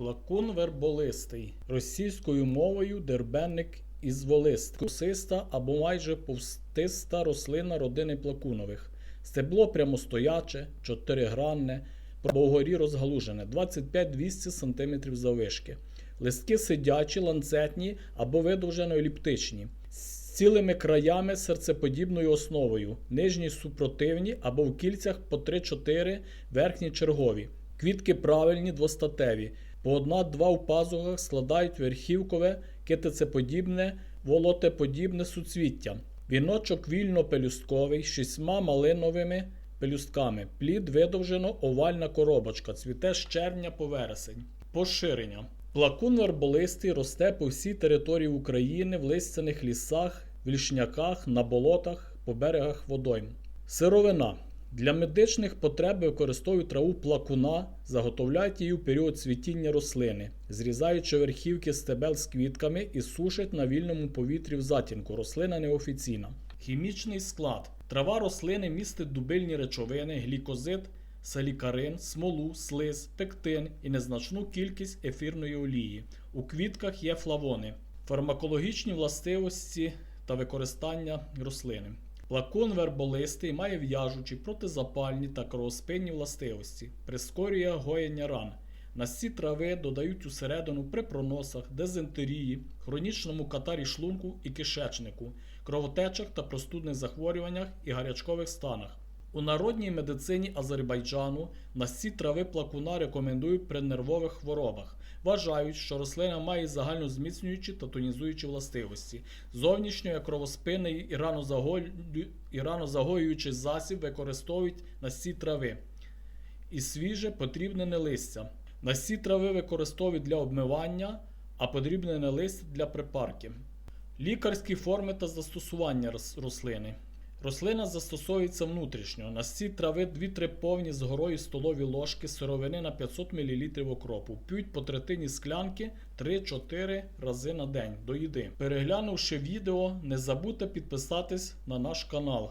Плакун верболистий. Російською мовою дербенник ізволист. Кусиста або майже повстиста рослина родини плакунових. Стебло прямостояче, чотиригранне, пробогорі розгалужене 25-200 см заввишки. Листки сидячі, ланцетні або видовжено еліптичні. З цілими краями серцеподібною основою, нижні супротивні або в кільцях по 3-4, верхні чергові. Квітки правильні, двостатеві. По одна-два в пазухах складають верхівкове, китицеподібне, волотеподібне суцвіття. Віночок вільно-пелюстковий шістьма малиновими пелюстками. Плід видовжено овальна коробочка, цвіте з червня по вересень. Поширення. Плакун верболистий росте по всій території України в листяних лісах, вільшняках, на болотах, по берегах водойм. Сировина. Для медичних потреб використовують траву плакуна, заготовляють її у період цвітіння рослини, зрізаючи верхівки стебел з квітками і сушать на вільному повітрі в затінку. Рослина неофіційна. Хімічний склад. Трава рослини містить дубильні речовини, глікозид, салікарин, смолу, слиз, пектин і незначну кількість ефірної олії. У квітках є флавони, фармакологічні властивості та використання рослини. Плакон верболистий має в'яжучі, протизапальні та кровоспинні властивості, прискорює гоєння ран. На трави додають усередину при проносах, дизентерії, хронічному катарі шлунку і кишечнику, кровотечах та простудних захворюваннях і гарячкових станах. У народній медицині Азербайджану на ці трави плакуна рекомендують при нервових хворобах. Вважають, що рослина має загальнозміцнюючі та тонізуючі властивості. Зовнішньо кровоспинний і ранозагоюючий засіб використовують на ці трави. І свіже подрібнене листя. На ці трави використовують для обмивання, а подрібнене листя для припарки. Лікарські форми та застосування рослини. Рослина застосовується внутрішньо. На ці трави 2-3 повні з горою столові ложки сировини на 500 мл окропу. П'ють по третині склянки 3-4 рази на день до їди. Переглянувши відео, не забудьте підписатись на наш канал.